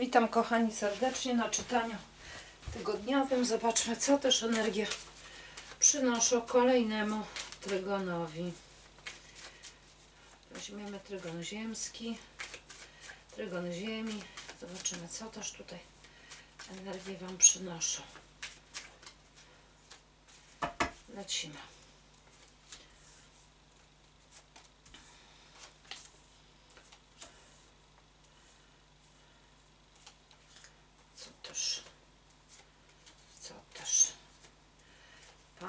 Witam kochani serdecznie na czytaniu tygodniowym. Zobaczmy, co też energie przynoszą kolejnemu trygonowi. Weźmiemy trygon ziemski, trygon ziemi. Zobaczymy, co też tutaj energie Wam przynoszą. Lecimy. Co też, co też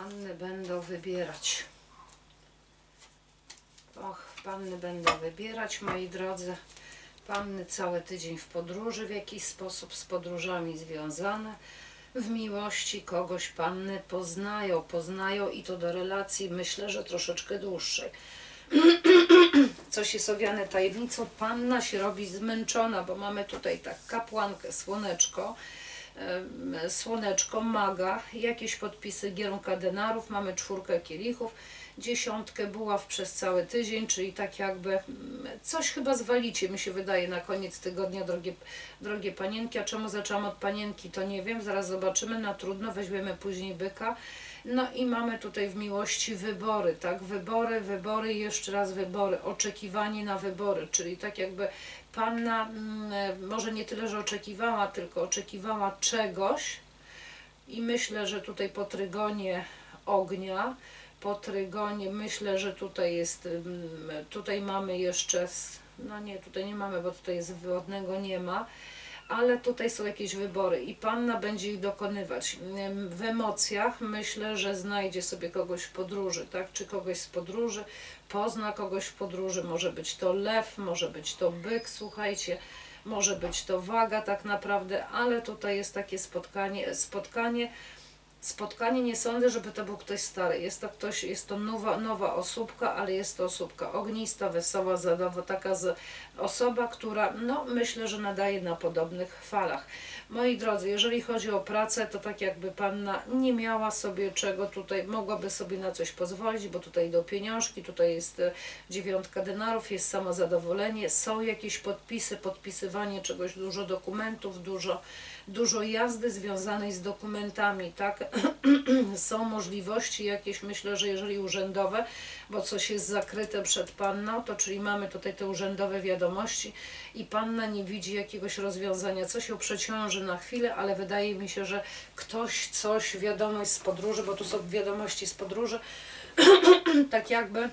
panny będą wybierać. Och, panny będą wybierać, moi drodzy. Panny cały tydzień w podróży, w jakiś sposób z podróżami związane. W miłości kogoś panny poznają, poznają i to do relacji myślę, że troszeczkę dłuższej. Coś jest owiane tajemnicą, panna się robi zmęczona, bo mamy tutaj tak kapłankę, słoneczko, słoneczko, maga, jakieś podpisy gierunka denarów, mamy czwórkę kielichów, dziesiątkę buław przez cały tydzień, czyli tak jakby coś chyba zwalicie, mi się wydaje, na koniec tygodnia, drogie, drogie panienki. A czemu zaczęłam od panienki, to nie wiem, zaraz zobaczymy, na trudno, weźmiemy później byka. No i mamy tutaj w miłości wybory, tak? Wybory, wybory jeszcze raz wybory, oczekiwanie na wybory, czyli tak jakby panna mm, może nie tyle, że oczekiwała, tylko oczekiwała czegoś. I myślę, że tutaj po trygonie ognia, po trygonie myślę, że tutaj jest, mm, tutaj mamy jeszcze, no nie, tutaj nie mamy, bo tutaj jest wodnego nie ma, ale tutaj są jakieś wybory i panna będzie ich dokonywać. W emocjach myślę, że znajdzie sobie kogoś w podróży, tak? Czy kogoś z podróży, pozna kogoś w podróży, może być to lew, może być to byk, słuchajcie, może być to waga tak naprawdę, ale tutaj jest takie spotkanie, spotkanie Spotkanie nie sądzę, żeby to był ktoś stary. Jest to ktoś, jest to nowa, nowa osóbka, ale jest to osóbka ognista, wesoła, zadowa, taka z, osoba, która no myślę, że nadaje na podobnych falach. Moi drodzy, jeżeli chodzi o pracę, to tak jakby panna nie miała sobie czego tutaj, mogłaby sobie na coś pozwolić, bo tutaj idą pieniążki, tutaj jest e, dziewiątka denarów, jest samozadowolenie, są jakieś podpisy, podpisywanie czegoś, dużo dokumentów, dużo, dużo jazdy związanej z dokumentami, tak? są możliwości jakieś, myślę, że jeżeli urzędowe, bo coś jest zakryte przed panną, to czyli mamy tutaj te urzędowe wiadomości i panna nie widzi jakiegoś rozwiązania, coś ją przeciąży na chwilę, ale wydaje mi się, że ktoś coś, wiadomość z podróży, bo tu są wiadomości z podróży, tak jakby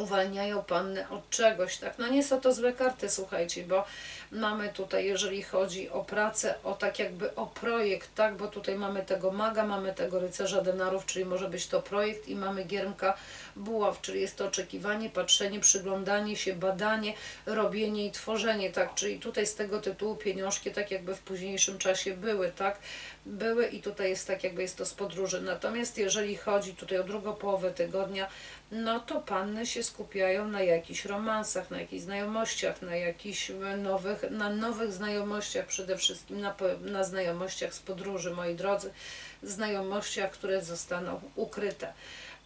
uwalniają panny od czegoś, tak? No nie są to złe karty, słuchajcie, bo mamy tutaj, jeżeli chodzi o pracę, o tak jakby o projekt, tak? Bo tutaj mamy tego maga, mamy tego rycerza denarów, czyli może być to projekt i mamy giermka buław, czyli jest to oczekiwanie, patrzenie, przyglądanie się, badanie, robienie i tworzenie, tak? Czyli tutaj z tego tytułu pieniążki tak jakby w późniejszym czasie były, tak? Były i tutaj jest tak jakby jest to z podróży. Natomiast jeżeli chodzi tutaj o drugą połowę tygodnia, no to panny się skupiają na jakichś romansach, na jakichś znajomościach, na jakichś e, nowych, na nowych znajomościach przede wszystkim, na, na znajomościach z podróży, moi drodzy, znajomościach, które zostaną ukryte.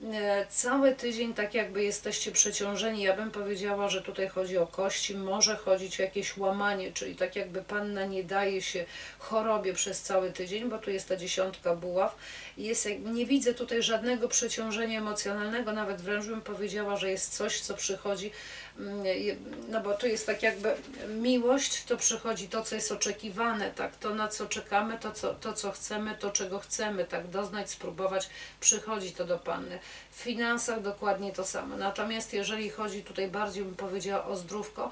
E, Cały tydzień tak jakby jesteście przeciążeni. Ja bym powiedziała, że tutaj chodzi o kości, może chodzić o jakieś łamanie, czyli tak jakby panna nie daje się chorobie przez cały tydzień, bo tu jest ta dziesiątka buław. Jest, nie widzę tutaj żadnego przeciążenia emocjonalnego, nawet wręcz bym powiedziała, że jest coś, co przychodzi, no bo tu jest tak jakby miłość, to przychodzi to, co jest oczekiwane, tak, to na co czekamy, to co, to co chcemy, to czego chcemy, tak, doznać, spróbować, przychodzi to do Panny. W finansach dokładnie to samo. Natomiast jeżeli chodzi tutaj bardziej bym powiedziała o zdrówko,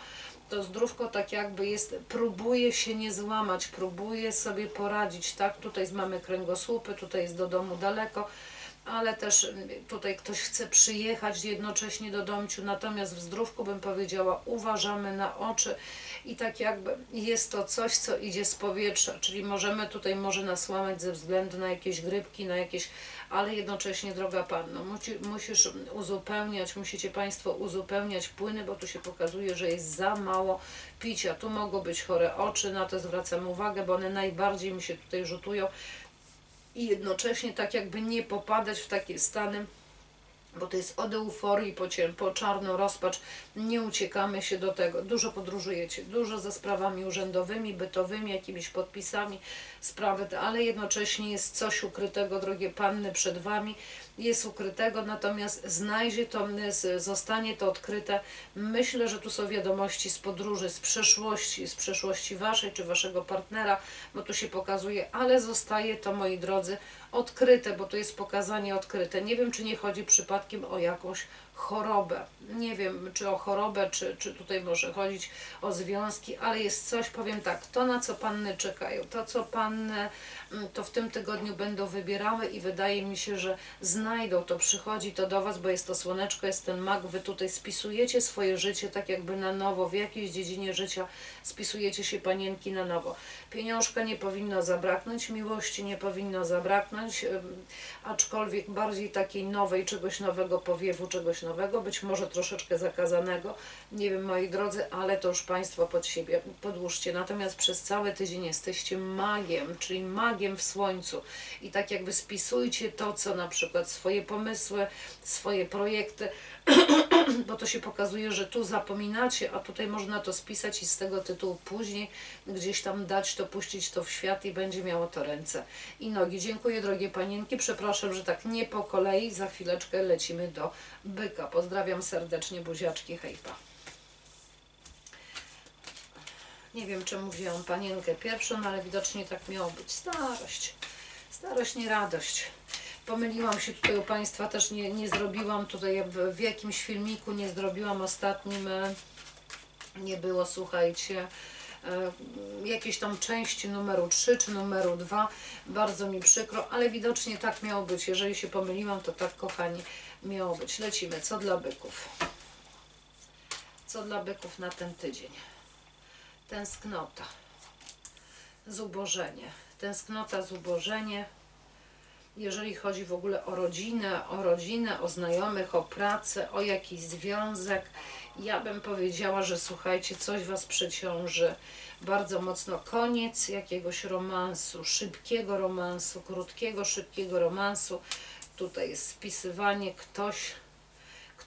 to zdrówko tak jakby jest, próbuje się nie złamać, próbuje sobie poradzić, tak? Tutaj mamy kręgosłupy, tutaj jest do domu daleko, ale też mm, tutaj ktoś chce przyjechać jednocześnie do domciu, natomiast w zdrówku bym powiedziała, uważamy na oczy i tak jakby jest to coś, co idzie z powietrza, czyli możemy tutaj może nas łamać ze względu na jakieś grypki, na jakieś, ale jednocześnie droga Panno, musi, musisz uzupełniać, musicie Państwo uzupełniać płyny, bo tu się pokazuje, że jest za mało picia, tu mogą być chore oczy, na to zwracam uwagę, bo one najbardziej mi się tutaj rzutują i jednocześnie tak jakby nie popadać w takie stany bo to jest od euforii po, cier- po rozpacz, nie uciekamy się do tego. Dużo podróżujecie, dużo ze sprawami urzędowymi, bytowymi, jakimiś podpisami, sprawy, ale jednocześnie jest coś ukrytego, drogie panny, przed wami, jest ukrytego, natomiast znajdzie to, zostanie to odkryte. Myślę, że tu są wiadomości z podróży, z przeszłości, z przeszłości waszej czy waszego partnera, bo tu się pokazuje, ale zostaje to, moi drodzy, odkryte, bo to jest pokazanie odkryte. Nie wiem, czy nie chodzi przypadkiem o jakąś chorobę. Nie wiem, czy o chorobę, czy, czy tutaj może chodzić o związki, ale jest coś, powiem tak, to na co panny czekają, to co panny mm, to w tym tygodniu będą wybierały i wydaje mi się, że znajdą to, przychodzi to do Was, bo jest to słoneczko, jest ten mag, Wy tutaj spisujecie swoje życie tak jakby na nowo, w jakiejś dziedzinie życia spisujecie się panienki na nowo. Pieniążka nie powinno zabraknąć, miłości nie powinno zabraknąć, aczkolwiek bardziej takiej nowej, czegoś nowego, powiewu, czegoś nowego, być może troszeczkę zakazanego, nie wiem moi drodzy, ale to już Państwo pod siebie podłóżcie. Natomiast przez cały tydzień jesteście magiem, czyli magiem w słońcu i tak jakby spisujcie to, co na przykład swoje pomysły, swoje projekty, bo to się pokazuje, że tu zapominacie, a tutaj można to spisać i z tego tytułu później gdzieś tam dać to, puścić to w świat i będzie miało to ręce i nogi. Dziękuję drogie panienki, przepraszam, że tak nie po kolei, za chwileczkę lecimy do byka. Pozdrawiam serdecznie, buziaczki, hejpa. Nie wiem, czemu wzięłam panienkę pierwszą, ale widocznie tak miało być. Starość. Starość, nie radość. Pomyliłam się tutaj u Państwa, też nie, nie zrobiłam tutaj w, w jakimś filmiku, nie zrobiłam ostatnim, e, nie było, słuchajcie, e, jakiejś tam części numeru 3 czy numeru 2. Bardzo mi przykro, ale widocznie tak miało być. Jeżeli się pomyliłam, to tak, kochani, miało być. Lecimy. Co dla byków? Co dla byków na ten tydzień? Tęsknota, zubożenie. Tęsknota, zubożenie. Jeżeli chodzi w ogóle o rodzinę, o rodzinę, o znajomych, o pracę, o jakiś związek, ja bym powiedziała, że słuchajcie, coś Was przeciąży bardzo mocno. Koniec jakiegoś romansu, szybkiego romansu, krótkiego, szybkiego romansu. Tutaj jest spisywanie, ktoś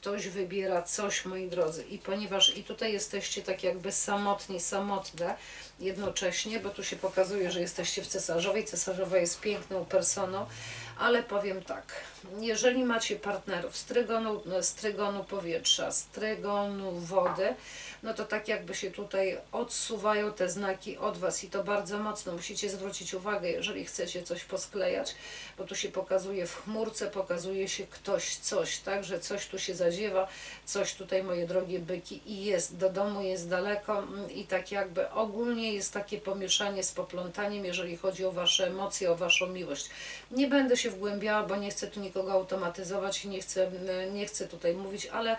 ktoś wybiera coś, moi drodzy. I ponieważ i tutaj jesteście tak jakby samotni, samotne jednocześnie, bo tu się pokazuje, że jesteście w cesarzowej. Cesarzowa jest piękną personą, ale powiem tak, jeżeli macie partnerów z trygonu, z trygonu powietrza, z trygonu wody, no to tak jakby się tutaj odsuwają te znaki od Was i to bardzo mocno musicie zwrócić uwagę, jeżeli chcecie coś posklejać, bo tu się pokazuje w chmurce, pokazuje się ktoś, coś, tak, że coś tu się zadziewa, coś tutaj, moje drogie byki, i jest, do domu jest daleko mm, i tak jakby ogólnie jest takie pomieszanie z poplątaniem, jeżeli chodzi o Wasze emocje, o Waszą miłość. Nie będę się wgłębiała, bo nie chcę tu nikogo automatyzować i nie chcę, nie chcę tutaj mówić, ale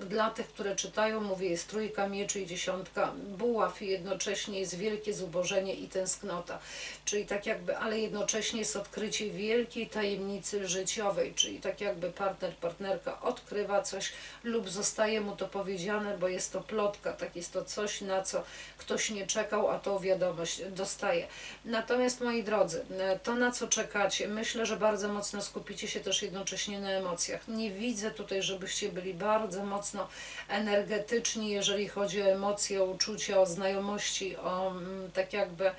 dla tych, które czytają, mówię, jest trójka mieczy i dziesiątka buław i jednocześnie jest wielkie zubożenie i tęsknota, czyli tak jakby, ale jednocześnie jest odkrycie wielkiej tajemnicy życiowej, czyli tak jakby partner, partnerka odkrywa coś lub zostaje mu to powiedziane, bo jest to plotka, tak jest to coś, na co ktoś nie czekał, a tą wiadomość dostaje. Natomiast moi drodzy, e, to na co czekacie, myślę, że bardzo mocno skupicie się też jednocześnie na emocjach. Nie widzę tutaj, żebyście byli bardzo mocno energetyczni, jeżeli chodzi o emocje, o uczucia, o znajomości, o mm, tak jakby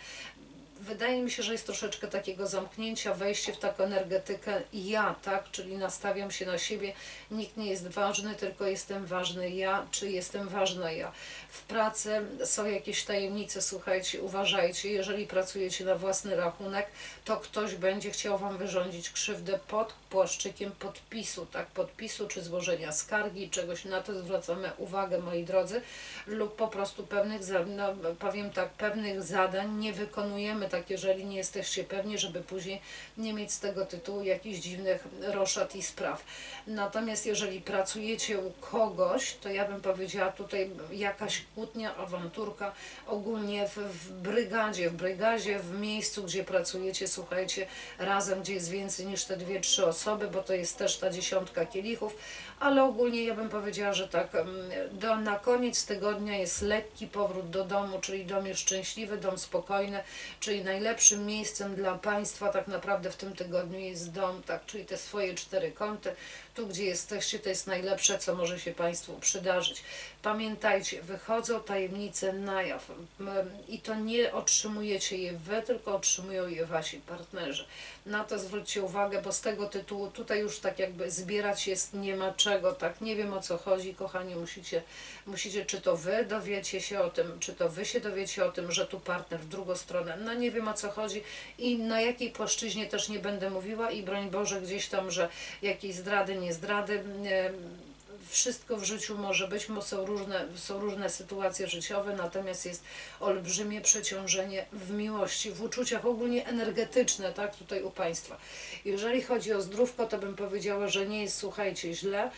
wydaje mi się, że jest troszeczkę takiego zamknięcia, wejście w taką energetykę ja, tak, czyli nastawiam się na siebie, nikt nie jest ważny, tylko jestem ważny ja, czy jestem ważna ja. W pracy są jakieś tajemnice, słuchajcie, uważajcie, jeżeli pracujecie na własny rachunek, to ktoś będzie chciał Wam wyrządzić krzywdę pod płaszczykiem podpisu, tak, podpisu czy złożenia skargi, czegoś, na to zwracamy uwagę, moi drodzy, lub po prostu pewnych, no, powiem tak, pewnych zadań nie wykonujemy, tak, jeżeli nie jesteście pewni, żeby później nie mieć z tego tytułu jakichś dziwnych roszad i spraw. Natomiast jeżeli pracujecie u kogoś, to ja bym powiedziała tutaj jakaś kłótnia, awanturka, ogólnie w, w brygadzie, w brygadzie, w miejscu, gdzie pracujecie, słuchajcie, razem, gdzie jest więcej niż te dwie, trzy osoby, bo to jest też ta dziesiątka kielichów, ale ogólnie ja bym powiedziała, że tak, em, do, na koniec tygodnia jest lekki powrót do domu, czyli dom jest szczęśliwy, dom spokojny, czyli najlepszym miejscem dla Państwa. Tak naprawdę w tym tygodniu jest dom, tak, czyli te swoje cztery kąty, Tu, gdzie jesteście, to jest najlepsze, co może się Państwu przydarzyć. Pamiętajcie, wychodzą tajemnice na jaw M, i to nie otrzymujecie je Wy, tylko otrzymują je Wasi partnerzy. Na to zwróćcie uwagę, bo z tego tytułu tutaj już tak jakby zbierać jest nie ma czego, tak? Nie wiem o co chodzi, kochani, musicie, musicie, czy to Wy dowiecie się o tym, czy to Wy się dowiecie o tym, że tu partner w drugą stronę, no nie wiem o co chodzi i na jakiej płaszczyźnie też nie będę mówiła i broń Boże gdzieś tam, że jakieś zdrady, nie zdrady, em, wszystko w życiu może być, bo są różne, są różne sytuacje życiowe, natomiast jest olbrzymie przeciążenie w miłości, w uczuciach ogólnie energetyczne, tak, tutaj u Państwa. Jeżeli chodzi o zdrówko, to bym powiedziała, że nie jest, słuchajcie, źle,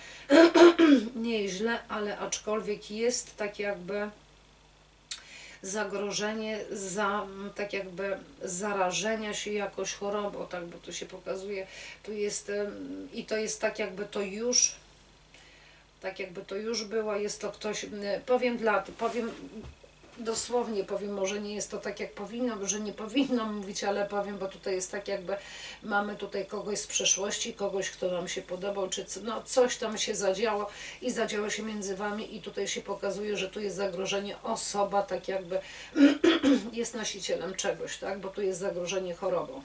nie jest źle, ale aczkolwiek jest tak jakby zagrożenie za tak jakby zarażenia się jakoś chorobą, tak, bo tu się pokazuje, tu jest i to jest tak jakby to już tak jakby to już było, jest to ktoś, powiem dla, powiem dosłownie powiem, może nie jest to tak jak powinno, że nie powinno mówić, ale powiem, bo tutaj jest tak jakby mamy tutaj kogoś z przeszłości, kogoś, kto nam się podobał, czy no, coś tam się zadziało i zadziało się między wami i tutaj się pokazuje, że tu jest zagrożenie osoba tak jakby jest nosicielem czegoś, tak, bo tu jest zagrożenie chorobą.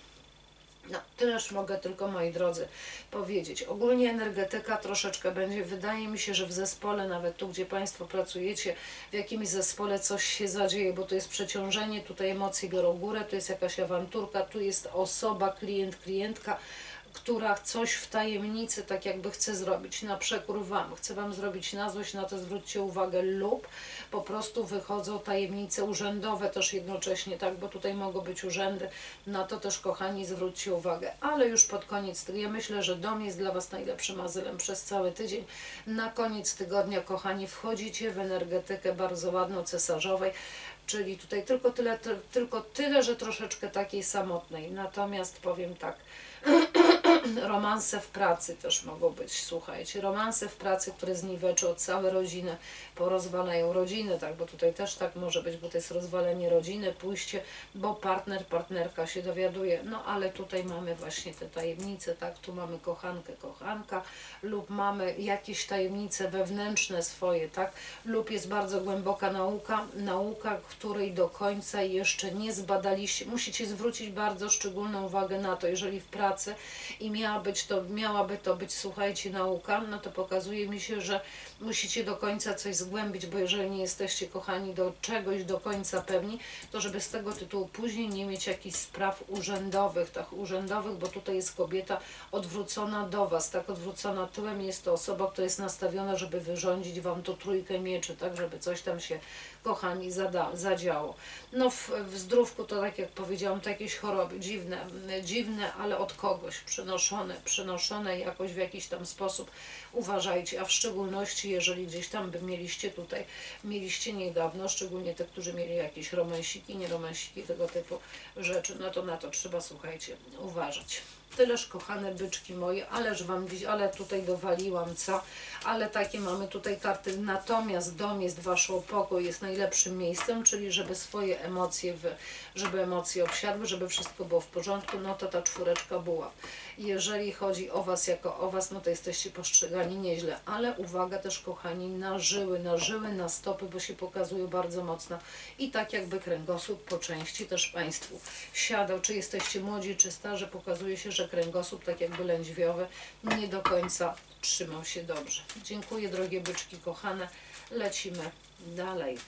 No, tyleż mogę tylko, moi drodzy, powiedzieć. Ogólnie energetyka troszeczkę będzie, wydaje mi się, że w zespole, nawet tu, gdzie Państwo pracujecie, w jakimś zespole coś się zadzieje, bo to jest przeciążenie, tutaj emocje biorą górę, tu jest jakaś awanturka, tu jest osoba, klient, klientka, która coś w tajemnicy tak jakby chce zrobić na przekór Wam, chce Wam zrobić na złość, na to zwróćcie uwagę lub po prostu wychodzą tajemnice urzędowe też jednocześnie, tak, bo tutaj mogą być urzędy, na to też kochani zwróćcie uwagę, ale już pod koniec, ja myślę, że dom jest dla Was najlepszym azylem przez cały tydzień, na koniec tygodnia kochani wchodzicie w energetykę bardzo ładną cesarzowej, czyli tutaj tylko tyle, ty- tylko tyle, że troszeczkę takiej samotnej, natomiast powiem tak, romanse w pracy też mogą być, słuchajcie, romanse w pracy, które zniweczą całe rodziny, porozwalają rodziny, tak, bo tutaj też tak może być, bo to jest rozwalenie rodziny, pójście, bo partner, partnerka się dowiaduje, no ale tutaj mamy właśnie te tajemnice, tak, tu mamy kochankę, kochanka, lub mamy jakieś tajemnice wewnętrzne swoje, tak, lub jest bardzo głęboka nauka, nauka, której do końca jeszcze nie zbadaliście, musicie zwrócić bardzo szczególną uwagę na to, jeżeli w pracy i miała być to, miałaby to być, słuchajcie, nauka, no to pokazuje mi się, że musicie do końca coś zgłębić, bo jeżeli nie jesteście kochani do czegoś do końca pewni, to żeby z tego tytułu później nie mieć jakichś spraw urzędowych, tak urzędowych, bo tutaj jest kobieta odwrócona do Was, tak odwrócona tyłem jest to osoba, która jest nastawiona, żeby wyrządzić Wam to trójkę mieczy, tak, żeby coś tam się, kochani, zada, zadziało. No w, w zdrówku to tak jak powiedziałam, to jakieś choroby dziwne, dziwne, ale od kogoś przenoszone, przenoszone jakoś w jakiś tam sposób. Uważajcie, a w szczególności jeżeli gdzieś tam by mieliście tutaj, mieliście niedawno, szczególnie te, którzy mieli jakieś romansiki, nie romansiki, tego typu rzeczy, no to na to trzeba, słuchajcie, uważać. Tyleż kochane byczki moje, ależ wam ale tutaj dowaliłam, co? Ale takie mamy tutaj karty. Natomiast dom jest waszą pokój, jest najlepszym miejscem, czyli żeby swoje emocje, wy, żeby emocje obsiadły, żeby wszystko było w porządku, no to ta czwóreczka buław. Jeżeli chodzi o was jako o was, no to jesteście postrzegani nieźle, ale uwaga też kochani na żyły, na żyły, na stopy, bo się pokazują bardzo mocno i tak jakby kręgosłup po części też Państwu siadał, czy jesteście młodzi, czy starzy, pokazuje się, że kręgosłup tak jakby lędźwiowy nie do końca trzymał się dobrze. Dziękuję drogie byczki kochane, lecimy dalej.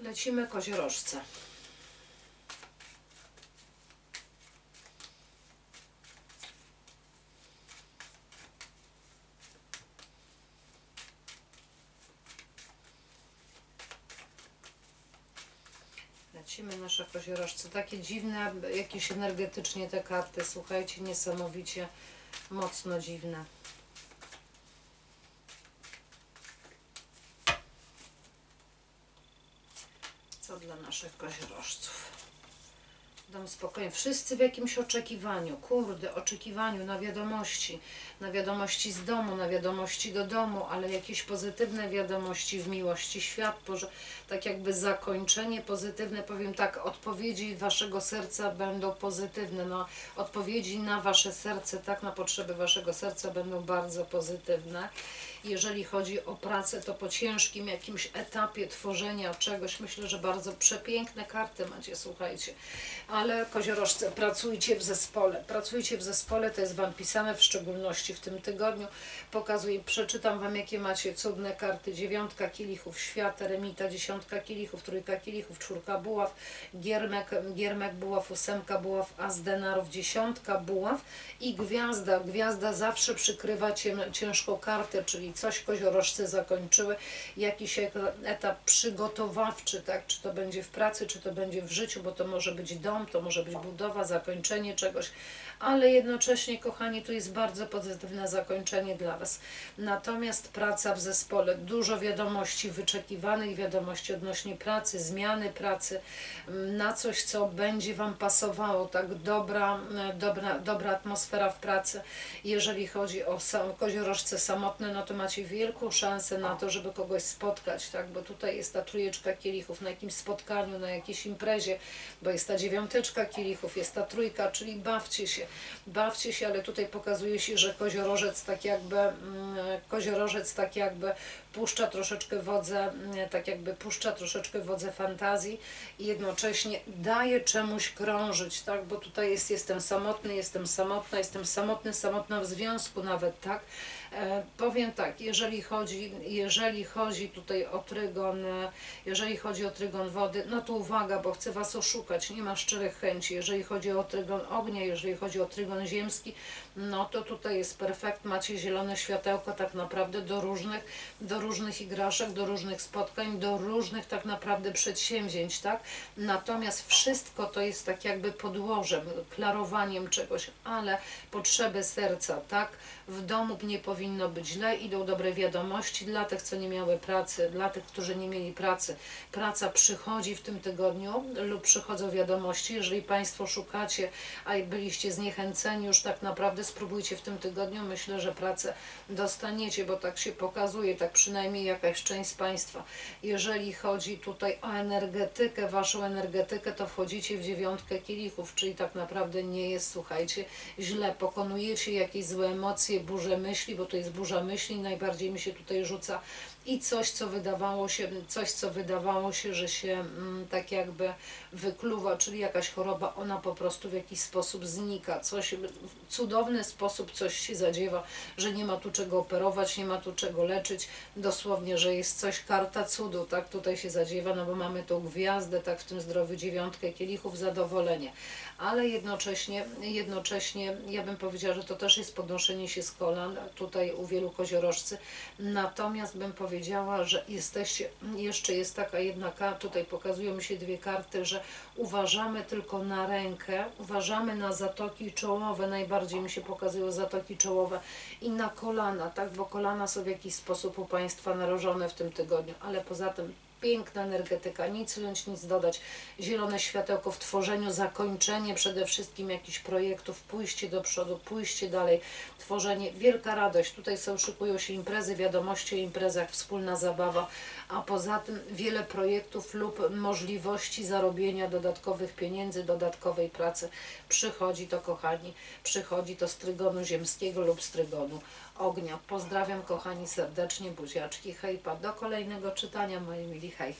Lecimy koziorożce. Lecimy nasze koziorożce. Takie dziwne, jakieś energetycznie te karty, słuchajcie, niesamowicie mocno dziwne. Co dla naszych koziorożców? Spokoju. Wszyscy w jakimś oczekiwaniu, kurde, oczekiwaniu na wiadomości, na wiadomości z domu, na wiadomości do domu, ale jakieś pozytywne wiadomości w miłości, świat, Boże, tak jakby zakończenie pozytywne, powiem tak, odpowiedzi waszego serca będą pozytywne, no, odpowiedzi na wasze serce, tak, na potrzeby waszego serca będą bardzo pozytywne. Jeżeli chodzi o pracę, to po ciężkim jakimś etapie tworzenia czegoś, myślę, że bardzo przepiękne karty macie, słuchajcie. Ale koziorożce, pracujcie w zespole. Pracujcie w zespole, to jest Wam pisane, w szczególności w tym tygodniu. Pokazuję, przeczytam Wam, jakie macie cudne karty. Dziewiątka kielichów, świat, remita, dziesiątka kielichów, trójka kielichów, czwórka buław, giermek, giermek buław, ósemka buław, as denarów, dziesiątka buław i gwiazda. Gwiazda zawsze przykrywa cię- ciężką kartę, czyli coś koziorożce zakończyły, jakiś etap przygotowawczy, tak? Czy to będzie w pracy, czy to będzie w życiu, bo to może być dom, to może być budowa, zakończenie czegoś, ale jednocześnie, kochani, tu jest bardzo pozytywne zakończenie dla Was. Natomiast praca w zespole, dużo wiadomości wyczekiwanych, wiadomości odnośnie pracy, zmiany pracy, m, na coś, co będzie Wam pasowało, tak? Dobra, e, dobra, dobra atmosfera w pracy. Jeżeli chodzi o koziorożce samotne, no to macie wielką szansę na to, żeby kogoś spotkać, tak? Bo tutaj jest ta trójeczka kielichów na jakimś spotkaniu, na jakiejś imprezie, bo jest ta dziewiąteczka kielichów, jest ta trójka, czyli bawcie się, bawcie się, ale tutaj pokazuje się, że koziorożec tak jakby, mm, koziorożec tak jakby puszcza troszeczkę wodze, mm, tak jakby puszcza troszeczkę wodze fantazji i jednocześnie daje czemuś krążyć, tak? Bo tutaj jest, jestem samotny, jestem samotna, jestem samotny, samotna w związku nawet, tak? E, powiem tak, jeżeli chodzi, jeżeli chodzi tutaj o trygon, e, jeżeli chodzi o trygon wody, no to uwaga, bo chcę Was oszukać, nie ma szczerych chęci. Jeżeli chodzi o trygon ognia, jeżeli chodzi o trygon ziemski, no to tutaj jest perfekt, macie zielone światełko tak naprawdę do różnych, do różnych igraszek, do różnych spotkań, do różnych tak naprawdę przedsięwzięć, tak? Natomiast wszystko to jest tak jakby podłożem, klarowaniem czegoś, ale potrzeby serca, tak? W domu nie powinno być źle, idą dobre wiadomości dla tych, co nie miały pracy, dla tych, którzy nie mieli pracy. Praca przychodzi w tym tygodniu lub przychodzą wiadomości. Jeżeli Państwo szukacie, a byliście zniechęceni, już tak naprawdę spróbujcie w tym tygodniu. Myślę, że pracę dostaniecie, bo tak się pokazuje, tak przynajmniej jakaś część z Państwa. Jeżeli chodzi tutaj o energetykę, Waszą energetykę, to wchodzicie w dziewiątkę kielichów, czyli tak naprawdę nie jest, słuchajcie, źle. Pokonujecie jakieś złe emocje, burzę myśli, bo to jest burza myśli, najbardziej mi się tutaj rzuca i coś, co wydawało się, coś, co wydawało się, że się mm, tak jakby wykluwa, czyli jakaś choroba, ona po prostu w jakiś sposób znika. Coś, w cudowny sposób coś się zadziewa, że nie ma tu czego operować, nie ma tu czego leczyć, dosłownie, że jest coś, karta cudu, tak, tutaj się zadziewa, no bo mamy tą gwiazdę, tak, w tym zdrowiu dziewiątkę kielichów, zadowolenie. Ale jednocześnie, jednocześnie ja bym powiedziała, że to też jest podnoszenie się z kolan, tutaj u wielu koziorożcy, natomiast bym powiedziała, że jesteście, jeszcze jest taka jedna karta, tutaj pokazują mi się dwie karty, że uważamy tylko na rękę, uważamy na zatoki czołowe, najbardziej mi się pokazują zatoki czołowe i na kolana, tak, bo kolana są w jakiś sposób u Państwa narożone w tym tygodniu, ale poza tym piękna energetyka, nic ująć, nic dodać, zielone światełko w tworzeniu, zakończenie przede wszystkim jakichś projektów, pójście do przodu, pójście dalej, tworzenie, wielka radość, tutaj są, szykują się imprezy, wiadomości o imprezach, wspólna zabawa, a poza tym wiele projektów lub możliwości zarobienia dodatkowych pieniędzy, dodatkowej pracy. Przychodzi to, kochani, przychodzi to z trygonu ziemskiego lub z trygonu ognia. Pozdrawiam, kochani, serdecznie, buziaczki, hejpa. Do kolejnego czytania, moi mili, hej.